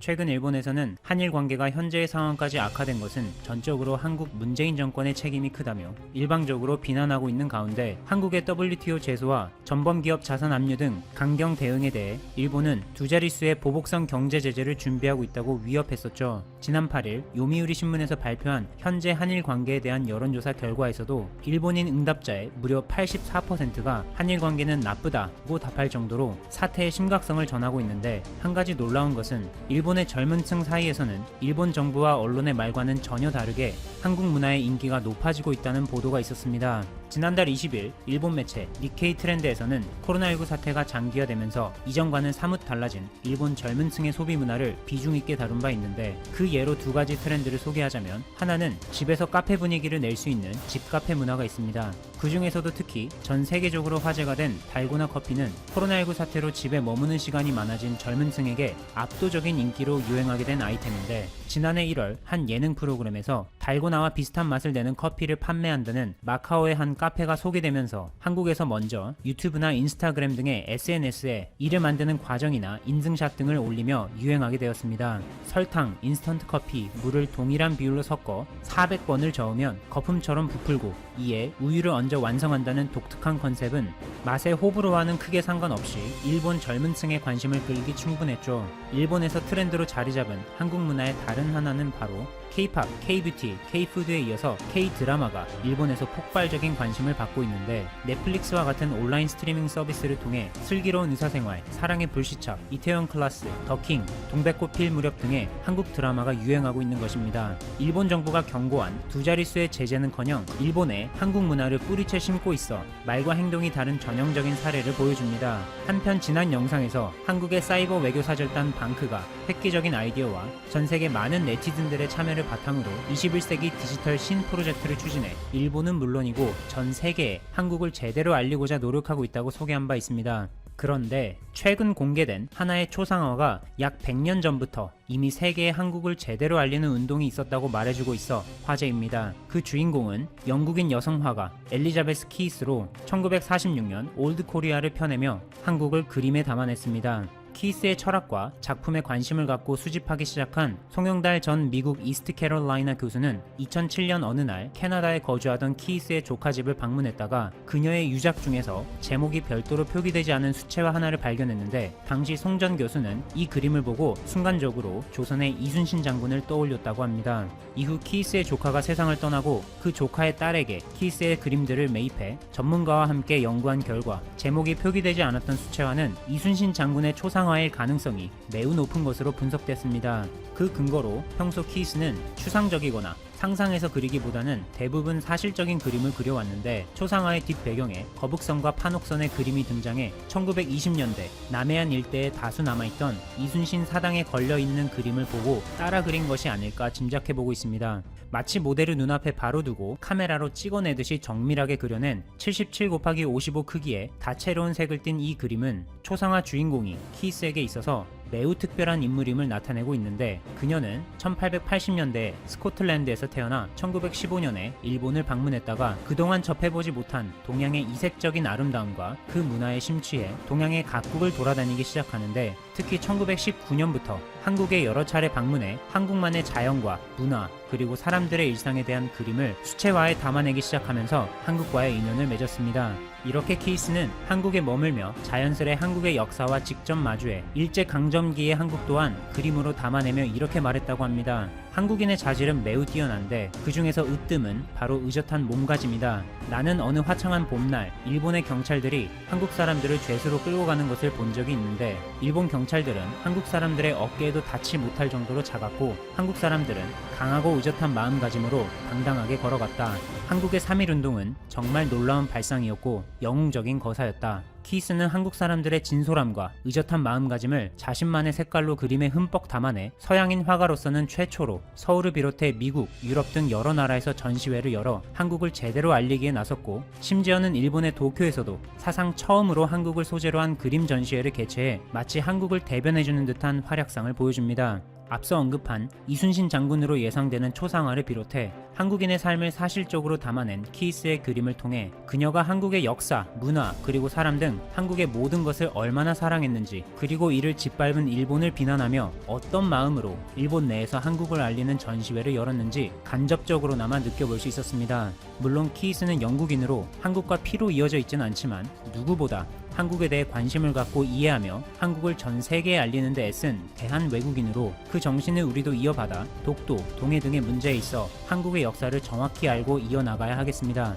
최근 일본에서는 한일 관계가 현재의 상황까지 악화된 것은 전적으로 한국 문재인 정권의 책임이 크다며 일방적으로 비난하고 있는 가운데 한국의 WTO 제소와 전범 기업 자산 압류 등 강경 대응에 대해 일본은 두 자릿수의 보복성 경제 제재를 준비하고 있다고 위협했었죠. 지난 8일 요미우리 신문에서 발표한 현재 한일 관계에 대한 여론조사 결과에서도 일본인 응답자의 무려 84%가 한일 관계는 나쁘다고 답할 정도로 사태의 심각성을 전하고 있는데 한 가지 놀라운 것은 일본 의 젊은 층 사이에서는 일본 정부와 언론의 말과는 전혀 다르게 한국 문화의 인기가 높아지고 있다는 보도가 있었습니다. 지난달 20일 일본 매체 니케이 트렌드에서는 코로나19 사태가 장기화되면서 이전과는 사뭇 달라진 일본 젊은 층의 소비 문화를 비중 있게 다룬 바 있는데 그 예로 두 가지 트렌드를 소개하자면 하나는 집에서 카페 분위기를 낼 수 있는 집카페 문화가 있습니다. 그 중에서도 특히 전 세계적으로 화제가 된 달고나 커피는 코로나19 사태로 집에 머무는 시간이 많아진 젊은 층에게 압도적인 인기로 유행하게 된 아이템인데 지난해 1월 한 예능 프로그램에서 달고나와 비슷한 맛을 내는 커피를 판매한다는 마카오의 한 카페가 소개되면서 한국에서 먼저 유튜브나 인스타그램 등의 SNS에 이를 만드는 과정이나 인증샷 등을 올리며 유행하게 되었습니다. 설탕, 인스턴트 커피, 물을 동일한 비율로 섞어 400번을 저으면 거품처럼 부풀고 이에 우유를 얹어 완성한다는 독특한 컨셉은 맛의 호불호와는 크게 상관없이 일본 젊은 층의 관심을 끌기 충분했죠. 일본에서 트렌드로 자리 잡은 한국 문화의 다른 하나는 바로 K-팝, K-뷰티, K-푸드에 이어서 K-드라마가 일본에서 폭발적인 관심을 받고 있는데 넷플릭스와 같은 온라인 스트리밍 서비스를 통해 슬기로운 의사생활, 사랑의 불시착, 이태원 클라스, 더킹, 동백꽃 필 무렵 등의 한국 드라마가 유행하고 있는 것입니다. 일본 정부가 경고한 두 자릿수의 제재는커녕 일본에 한국 문화를 뿌리채 심고 있어 말과 행동이 다른 전형적인 사례를 보여줍니다. 한편 지난 영상에서 한국의 사이버 외교 사절단 방크가 획기적인 아이디어와 전 세계 많은 네티즌들의 참여를 바탕으로 21세기 디지털 신 프로젝트를 추진해 일본은 물론이고 전 세계에 한국을 제대로 알리고자 노력하고 있다고 소개한 바 있습니다. 그런데 최근 공개된 하나의 초상화가 약 100년 전부터 이미 세계에 한국을 제대로 알리는 운동이 있었다고 말해주고 있어 화제입니다. 그 주인공은 영국인 여성 화가 엘리자베스 키스로 1946년 올드 코리아를 펴내며 한국을 그림에 담아냈습니다. 키스의 철학과 작품에 관심을 갖고 수집하기 시작한 송영달 전 미국 이스트 캐롤라이나 교수는 2007년 어느 날 캐나다에 거주하던 키스의 조카 집을 방문했다가 그녀의 유작 중에서 제목이 별도로 표기되지 않은 수채화 하나를 발견했는데 당시 송 전 교수는 이 그림을 보고 순간적으로 조선의 이순신 장군을 떠올렸다고 합니다. 이후 키스의 조카가 세상을 떠나고 그 조카의 딸에게 키스의 그림들을 매입해 전문가와 함께 연구한 결과 제목이 표기되지 않았던 수채화는 이순신 장군의 초상화 일 가능성이 매우 높은 것으로 분석됐습니다. 그 근거로 평소 키스는 추상적이거나 상상해서 그리기보다는 대부분 사실적인 그림을 그려왔는데 초상화의 뒷배경에 거북선과 판옥선의 그림이 등장해 1920년대 남해안 일대에 다수 남아있던 이순신 사당에 걸려있는 그림을 보고 따라 그린 것이 아닐까 짐작해보고 있습니다. 마치 모델을 눈앞에 바로 두고 카메라로 찍어내듯이 정밀하게 그려낸 77 곱하기 55 크기의 다채로운 색을 띤 이 그림은 초상화 주인공이 키스에게 있어서 매우 특별한 인물임을 나타내고 있는데 그녀는 1880년대 스코틀랜드에서 태어나 1915년에 일본을 방문했다가 그동안 접해보지 못한 동양의 이색적인 아름다움과 그 문화에 심취해 동양의 각국을 돌아다니기 시작하는데 특히 1919년부터 한국에 여러 차례 방문해 한국만의 자연과 문화 그리고 사람들의 일상에 대한 그림을 수채화에 담아내기 시작하면서 한국과의 인연을 맺었습니다. 이렇게 키스는 한국에 머물며 자연스레 한국의 역사와 직접 마주해 일제 강점기의 한국 또한 그림으로 담아내며 이렇게 말했다고 합니다. 한국인의 자질은 매우 뛰어난데 그 중에서 으뜸은 바로 의젓한 몸가짐이다. 나는 어느 화창한 봄날 일본의 경찰들이 한국 사람들을 죄수로 끌고 가는 것을 본 적이 있는데 일본 경찰들은 한국 사람들의 어깨에도 닿지 못할 정도로 작았고 한국 사람들은 강하고 의젓한 마음가짐으로 당당하게 걸어갔다. 한국의 3.1 운동은 정말 놀라운 발상이었고 영웅적인 거사였다. 키스는 한국 사람들의 진솔함과 의젓한 마음가짐을 자신만의 색깔로 그림에 흠뻑 담아내 서양인 화가로서는 최초로 서울을 비롯해 미국, 유럽 등 여러 나라에서 전시회를 열어 한국을 제대로 알리기에 나섰고 심지어는 일본의 도쿄에서도 사상 처음으로 한국을 소재로 한 그림 전시회를 개최해 마치 한국을 대변해주는 듯한 활약상을 보여줍니다. 앞서 언급한 이순신 장군으로 예상되는 초상화를 비롯해 한국인의 삶을 사실적으로 담아낸 키스의 그림을 통해 그녀가 한국의 역사, 문화, 그리고 사람 등 한국의 모든 것을 얼마나 사랑했는지 그리고 이를 짓밟은 일본을 비난하며 어떤 마음으로 일본 내에서 한국을 알리는 전시회를 열었는지 간접적으로나마 느껴볼 수 있었습니다. 물론 키스는 영국인으로 한국과 피로 이어져 있지는 않지만 누구보다 한국에 대해 관심을 갖고 이해하며 한국을 전 세계에 알리는 데 애쓴 대한 외국인으로 그 정신을 우리도 이어받아 독도, 동해 등의 문제에 있어 한국의 역사를 정확히 알고 이어나가야 하겠습니다.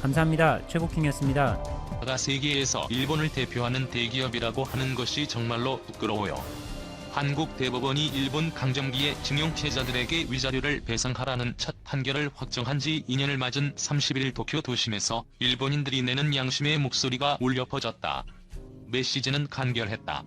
감사합니다. 최고킹이었습니다. 가 세계에서 일본을 대표하는 대기업이라고 하는 것이 정말로 부끄러워요. 한국 대법원이 일본 강점기의 징용 피해자들에게 위자료를 배상하라는 첫 판결을 확정한 지 2년을 맞은 31일 도쿄 도심에서 일본인들이 내는 양심의 목소리가 울려 퍼졌다. 메시지는 간결했다.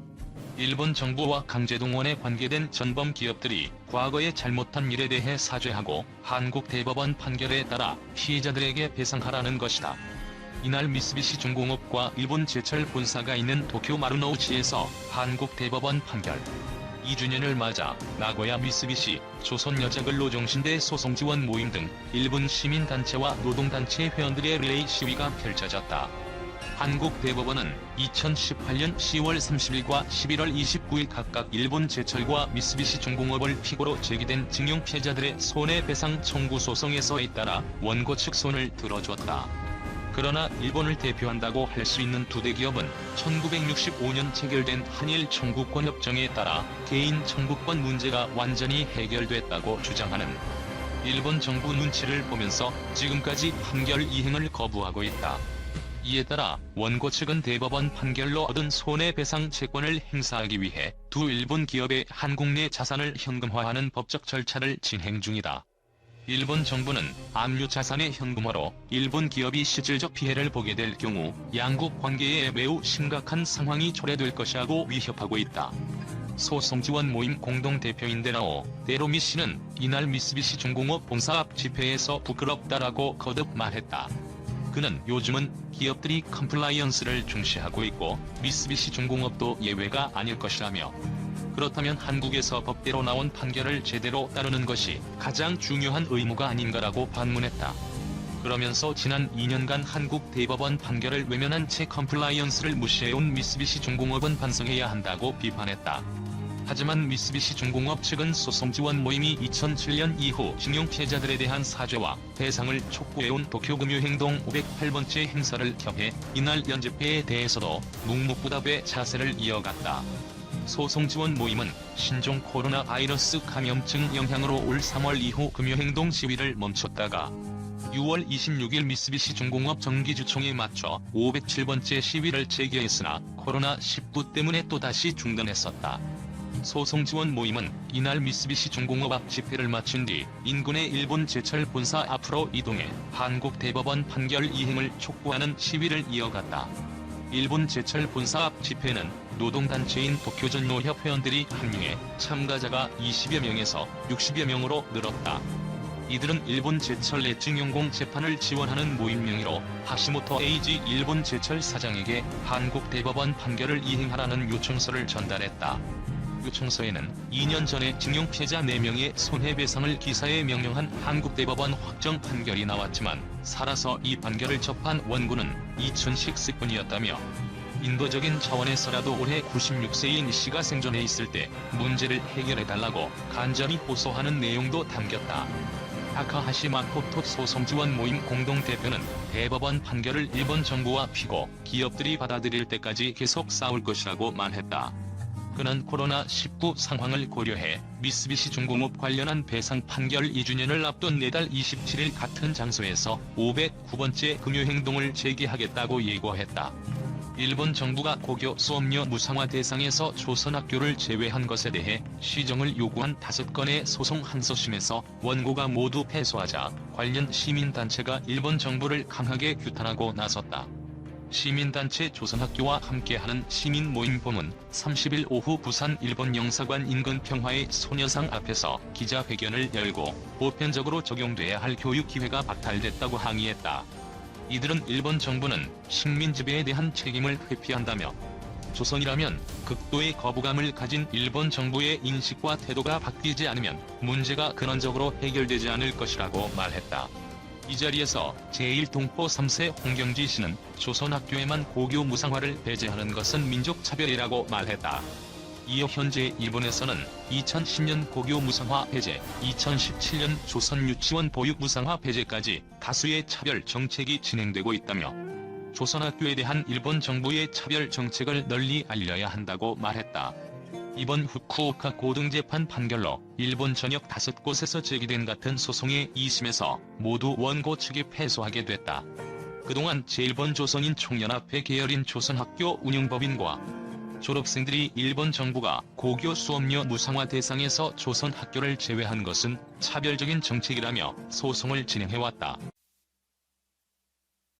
일본 정부와 강제동원에 관계된 전범 기업들이 과거의 잘못한 일에 대해 사죄하고 한국 대법원 판결에 따라 피해자들에게 배상하라는 것이다. 이날 미쓰비시 중공업과 일본 제철 본사가 있는 도쿄 마루노우치에서 한국 대법원 판결 2주년을 맞아 나고야 미쓰비시, 조선여자근로종신대 소송지원 모임 등 일본 시민단체와 노동단체 회원들의 릴레이 시위가 펼쳐졌다. 한국 대법원은 2018년 10월 30일과 11월 29일 각각 일본 제철과 미쓰비시 중공업을 피고로 제기된 징용 피해자들의 손해배상 청구 소송에서 잇따라 원고 측 손을 들어줬다. 그러나 일본을 대표한다고 할 수 있는 두 대기업은 1965년 체결된 한일 청구권 협정에 따라 개인 청구권 문제가 완전히 해결됐다고 주장하는 일본 정부 눈치를 보면서 지금까지 판결 이행을 거부하고 있다. 이에 따라 원고 측은 대법원 판결로 얻은 손해배상 채권을 행사하기 위해 두 일본 기업의 한국 내 자산을 현금화하는 법적 절차를 진행 중이다. 일본 정부는 압류 자산의 현금화로 일본 기업이 실질적 피해를 보게 될 경우 양국 관계에 매우 심각한 상황이 초래될 것이라고 위협하고 있다. 소송 지원 모임 공동 대표인 데나오 데로미 씨는 이날 미쓰비시 중공업 본사 앞 집회에서 부끄럽다라고 거듭 말했다. 그는 요즘은 기업들이 컴플라이언스를 중시하고 있고 미쓰비시 중공업도 예외가 아닐 것이라며 그렇다면 한국에서 법대로 나온 판결을 제대로 따르는 것이 가장 중요한 의무가 아닌가라고 반문했다. 그러면서 지난 2년간 한국 대법원 판결을 외면한 채 컴플라이언스를 무시해온 미쓰비시 중공업은 반성해야 한다고 비판했다. 하지만 미쓰비시 중공업 측은 소송 지원 모임이 2007년 이후 징용 피해자들에 대한 사죄와 배상을 촉구해온 도쿄금융행동 508번째 행사를 겹해 이날 연집회에 대해서도 묵묵부답의 자세를 이어갔다. 소송 지원 모임은 신종 코로나 바이러스 감염증 영향으로 올 3월 이후 금요행동 시위를 멈췄다가 6월 26일 미쓰비시 중공업 정기주총에 맞춰 507번째 시위를 재개했으나 코로나19 때문에 또다시 중단했었다. 소송 지원 모임은 이날 미쓰비시 중공업 앞 집회를 마친 뒤 인근의 일본 제철 본사 앞으로 이동해 한국 대법원 판결 이행을 촉구하는 시위를 이어갔다. 일본 제철 본사 앞 집회는 노동단체인 도쿄전노협 회원들이 합류해 참가자가 20여 명에서 60여 명으로 늘었다. 이들은 일본 제철 내증용공 재판을 지원하는 모임 명의로 하시모토 에이지 일본 제철 사장에게 한국 대법원 판결을 이행하라는 요청서를 전달했다. 요청서에는 2년 전에 징용 피해자 4명의 손해배상을 기사에 명령한 한국 대법원 확정 판결이 나왔지만 살아서 이 판결을 접한 원고는 2010세뿐이었다며 인도적인 차원에서라도 올해 96세인 씨가 생존해 있을 때 문제를 해결해달라고 간절히 호소하는 내용도 담겼다. 타카하시 마코토 소송지원 모임 공동대표는 대법원 판결을 일본 정부와 피고 기업들이 받아들일 때까지 계속 싸울 것이라고 말했다. 그는 코로나19 상황을 고려해 미쓰비시 중공업 관련한 배상 판결 2주년을 앞둔 내달 27일 같은 장소에서 509번째 금요행동을 재개하겠다고 예고했다. 일본 정부가 고교 수업료 무상화 대상에서 조선학교를 제외한 것에 대해 시정을 요구한 다섯 건의 소송 한소심에서 원고가 모두 패소하자 관련 시민단체가 일본 정부를 강하게 규탄하고 나섰다. 시민단체 조선학교와 함께하는 시민 모임봄은 30일 오후 부산 일본 영사관 인근 평화의 소녀상 앞에서 기자회견을 열고 보편적으로 적용돼야 할 교육 기회가 박탈됐다고 항의했다. 이들은 일본 정부는 식민 지배에 대한 책임을 회피한다며 조선이라면 극도의 거부감을 가진 일본 정부의 인식과 태도가 바뀌지 않으면 문제가 근원적으로 해결되지 않을 것이라고 말했다. 이 자리에서 제1동포 3세 홍경지 씨는 조선학교에만 고교 무상화를 배제하는 것은 민족차별이라고 말했다. 이어 현재 일본에서는 2010년 고교 무상화 배제, 2017년 조선 유치원 보육 무상화 배제까지 다수의 차별 정책이 진행되고 있다며 조선학교에 대한 일본 정부의 차별 정책을 널리 알려야 한다고 말했다. 이번 후쿠오카 고등재판 판결로 일본 전역 다섯 곳에서 제기된 같은 소송의 2심에서 모두 원고 측이 패소하게 됐다. 그동안 제1번 조선인 총연합회 계열인 조선학교 운영법인과 졸업생들이 일본 정부가 고교 수업료 무상화 대상에서 조선 학교를 제외한 것은 차별적인 정책이라며 소송을 진행해왔다.